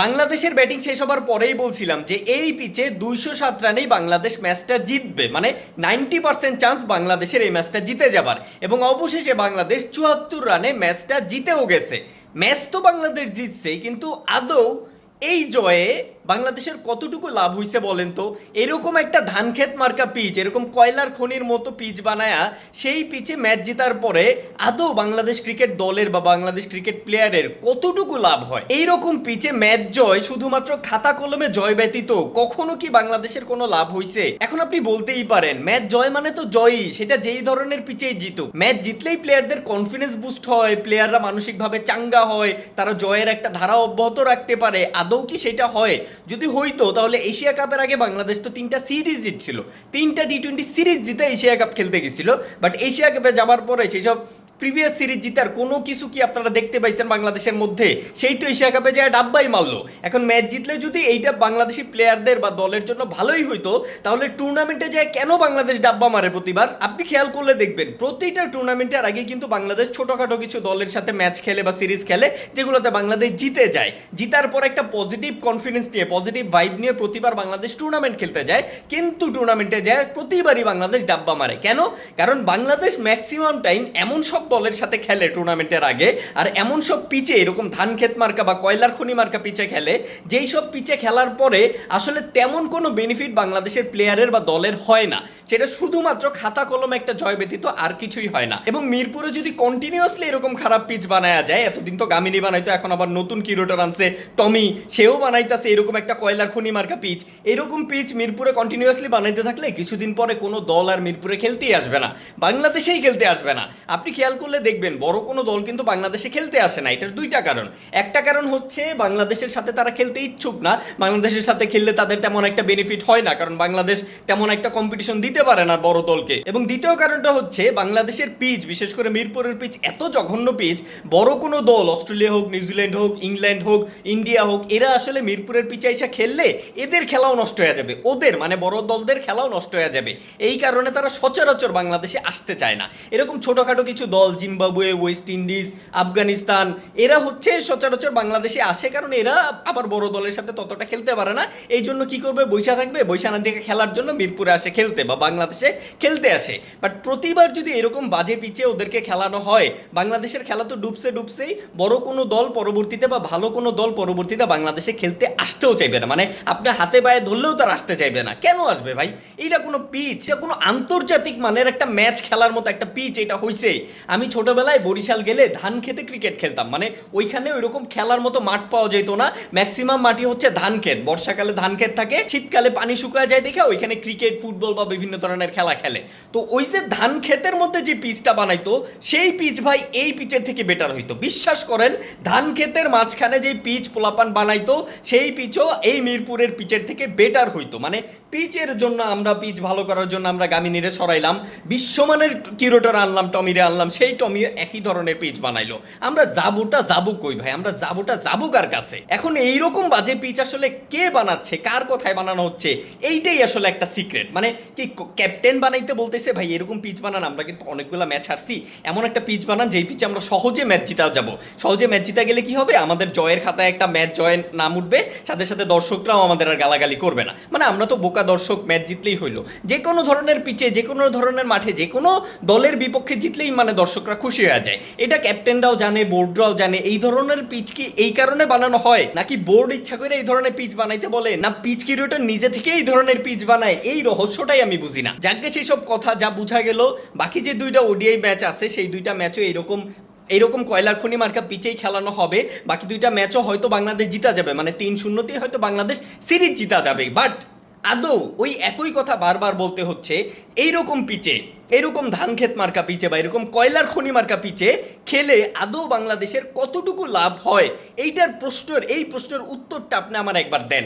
বাংলাদেশের ব্যাটিং শেষ হবার পরেই বলছিলাম যে এই পিচে দুইশো সাত রানেই বাংলাদেশ ম্যাচটা জিতবে। মানে নাইনটি পার্সেন্ট চান্স বাংলাদেশের এই ম্যাচটা জিতে যাবার। এবং অবশেষে বাংলাদেশ চুয়াত্তর রানে ম্যাচটা জিতেও গেছে। ম্যাচ তো বাংলাদেশ জিতছে কিন্তু আদৌ এই জয়ে বাংলাদেশের কতটুকু লাভ হইছে বলেন তো? এরকম একটা ধান ক্ষেত মার্কা পিচ, এরকম কয়লার খনির মতো পিচ বানায়া, সেই পিচে ম্যাচ জেতার পরে আদৌ বাংলাদেশ ক্রিকেট দলের বা বাংলাদেশ ক্রিকেট প্লেয়ারের কতটুকু লাভ হয়? এই রকম পিচে ম্যাচ জয় শুধুমাত্র খাতা কলমে জয় ব্যতীত কখনো কি বাংলাদেশের কোনো লাভ হইছে? এখন আপনি বলতেই পারেন, ম্যাচ জয় মানে তো জয়ই, সেটা যেই ধরনের পিচেই জিতুক। ম্যাচ জিতলেই প্লেয়ারদের কনফিডেন্স বুস্ট হয়, প্লেয়াররা মানসিকভাবে চাঙ্গা হয়, তারা জয়ের একটা ধারা অব্যাহত রাখতে পারে, আদৌ কি সেটা হয়? যদি হইতো, তাহলে এশিয়া কাপের আগে বাংলাদেশ তো তিনটা সিরিজ জিতছিল। তিনটা টি টোয়েন্টি সিরিজ জিতে এশিয়া কাপ খেলতে গেছিল বাট এশিয়া কাপে যাবার পরে সেসব প্রিভিয়াস সিরিজ জিতার কোনো কিছু কি আপনারা দেখতে পাইছেন বাংলাদেশের মধ্যে? সেই তো এশিয়া কাপে যায় ডাব্বাই মারলো। এখন ম্যাচ জিতলে যদি এইটা বাংলাদেশি প্লেয়ারদের বা দলের জন্য ভালোই হইতো, তাহলে টুর্নামেন্টে যায় কেন বাংলাদেশ ডাব্বা মারে প্রতিবার? আপনি খেয়াল করলে দেখবেন, প্রতিটা টুর্নামেন্টের আগে কিন্তু বাংলাদেশ ছোটখাটো কিছু দলের সাথে ম্যাচ খেলে বা সিরিজ খেলে, যেগুলোতে বাংলাদেশ জিতে যায়। জিতার পর একটা পজিটিভ কনফিডেন্স নিয়ে পজিটিভ ভাইব নিয়ে প্রতিবার বাংলাদেশ টুর্নামেন্ট খেলতে যায়। কিন্তু টুর্নামেন্টে যায়, প্রতিবারই বাংলাদেশ ডাব্বা মারে। কেন? কারণ বাংলাদেশ ম্যাক্সিমাম টাইম এমন সব দলের সাথে খেলে টুর্নামেন্টের আগে। আর এমন সব পিচে এরকম ধান ক্ষেত মার্কা বা কয়লার খনি মার্কা পিচে খেলে, যেই সব পিচে খেলার পরে আসলে তেমন কোনো বেনিফিট বাংলাদেশের প্লেয়ারের বা দলের হয় না। সেটা শুধুমাত্র খাতা কলমে একটা জয় ব্যতীত আর কিছুই হয় না। এবং মিরপুরে যদি কন্টিনিউয়াসলি এরকম খারাপ পিচ বানায়া যায়, এতদিন তো গামিনী বানাইতো এখন আবার নতুন কিরোটার আনছে টমি, সেও বানাইতেছে এরকম একটা কয়লার খনি মার্কা পিচ এরকম পিচ মিরপুরে কন্টিনিউয়াসলি বানাইতে থাকলে কিছুদিন পরে কোনো দল আর মিরপুরে খেলতেই আসবে না। বাংলাদেশেই খেলতে আসবে না। আপনি খেয়াল করলে দেখবেন বড় কোনো দল কিন্তু বাংলাদেশে খেলতে আসে না, এটার দুইটা কারণ। একটা কারণ হচ্ছে বাংলাদেশের সাথে তারা খেলতে ইচ্ছুক না, বাংলাদেশের সাথে খেললে তাদের তেমন একটা বেনিফিট হয় না, কারণ বাংলাদেশ তেমন একটা কম্পিটিশন দিতে পারে না বড় দলকে। এবং দ্বিতীয় কারণটা হচ্ছে বাংলাদেশের পিচ বিশেষ করে মিরপুরের পিচ এত জঘন্য পিচ বড় কোনো দল, অস্ট্রেলিয়া হোক, নিউজিল্যান্ড হোক, ইংল্যান্ড হোক, ইন্ডিয়া হোক, এরা আসলে মিরপুরের পিচে এসে খেললে এদের খেলাও নষ্ট হয়ে যাবে, ওদের মানে বড় দলদের খেলাও নষ্ট হয়ে যাবে। এই কারণে তারা সচরাচর বাংলাদেশে আসতে চায় না। এরকম ছোটখাটো কিছু দল জিম্বাবুয়ে, ওয়েস্ট ইন্ডিজ, আফগানিস্তান, এরা হচ্ছে সচরাচর বাংলাদেশে আসে কারণ এরা আবার বড় দলের সাথে ততটা খেলতে পারে না। এই জন্য কি করবে? বৈশা থাকবে। বৈশানা থেকে খেলার জন্য মিরপুরে আসে খেলতে বা বাংলাদেশে খেলতে আসে। বাট প্রতিবার যদি এরকম বাজে পিচে ওদেরকে খেলানো হয়, বাংলাদেশের খেলা তো ডুবছে ডুবছেই, বড় কোনো দল পরবর্তীতে বা ভালো কোনো দল পরবর্তীতে বাংলাদেশে খেলতে আসতেও চাইবে না। মানে আপনার হাতে পায়ে ধরলেও তার আসতে চাইবে না। কেন আসবে ভাই? এইটা কোনো পিচ এটা কোনো আন্তর্জাতিক মানের একটা ম্যাচ খেলার মতো একটা পিচ এটা হইছে আমি ছোটবেলায় বরিশাল গেলে ধান খেতে ক্রিকেট খেলতাম। মানে ওইখানে ওইরকম খেলার মতো মাঠ পাওয়া যেত না। ম্যাক্সিমাম মাটি হচ্ছে ধান ক্ষেত। বর্ষাকালে ধান ক্ষেত থাকে, শীতকালে পানি শুকায় যায় দেখে ওইখানে ক্রিকেট ফুটবল বা বিভিন্ন ধরনের খেলা খেলে। তো ওই যে ধান ক্ষেতের মধ্যে যে পিচটা বানাইতো, সেই পিচ ভাই এই পিচের থেকে বেটার হইতো। বিশ্বাস করেন, ধান ক্ষেতের মাঝখানে যে পিচ পোলাপান বানাইতো, সেই পিচও এই মিরপুরের পিচের থেকে বেটার হইতো। মানে পিচের জন্য আমরা পিচ ভালো করার জন্য আমরা গামিনীরে সরাইলাম। বিশ্বমানের কিরোটার আনলাম, টমিরে আনলাম, সেই টমি একই ধরনের পিচ বানাইলো। আমরা যাবোটা যাব কই ভাই? আমরা যাবোটা যাব কার কাছে। এখন এইরকম বাজে পিচ আসলে কে বানাচ্ছে? কার কথায় বানানো হচ্ছে? এইটাই আসলে একটা সিক্রেট। মানে কি ক্যাপ্টেন বানাইতে বলতেছে, ভাই, এরকম পিচ বানান, আমরা কিন্তু অনেকগুলো ম্যাচ হারছি। এমন একটা পিচ বানান, যেই পিচে আমরা সহজে ম্যাচ জিতা যাব। সহজে ম্যাচ জিতা গেলে কি হবে? আমাদের জয়ের খাতায় একটা ম্যাচ জয়ের নাম উঠবে। সাথে সাথে দর্শকরাও আমাদের আর গালাগালি করবে না। মানে আমরা তো বোকা দর্শক ম্যাচ জিতলেই হইল। যে কোনো ধরনের পিচে, যে কোনো ধরনের মাঠে, যে কোনো দলের বিপক্ষে জিতলেই মানে দর্শকরা খুশি হয়ে যায়। এটা ক্যাপ্টেনরাও জানে, বোর্ডরাও জানে, এই ধরনের পিচ কি এই কারণে বানানো হয়? নাকি বোর্ড ইচ্ছা করে এই ধরনের পিচ বানাইতে বলে, না, পিচ কিরিওটা নিজে থেকে এই ধরনের পিচ বানায়? এই রহস্যটাই আমি বুঝি না। যাকে সেই সব কথা যা বোঝা গেল, বাকি যে দুইটা ওডিআই ম্যাচ আছে, সেই দুইটা ম্যাচও এইরকম এইরকম কয়লার খনি মার্কা পিচেই খেলানো হবে। বাকি দুইটা ম্যাচও হয়তো বাংলাদেশ জিতা যাবে। মানে তিন শূন্যতেই হয়তো বাংলাদেশ সিরিজ জিতা যাবে। বাট আদৌ ওই একই কথা বারবার বলতে হচ্ছে, এইরকম পিচে এরকম ধান ক্ষেত মার্কা পিচে বা এরকম কয়লার খনি মার্কা পিচে খেলে আদৌ বাংলাদেশের কতটুকু লাভ হয়? এইটার প্রশ্নের, এই প্রশ্নের উত্তরটা আপনি আমার একবার দেন।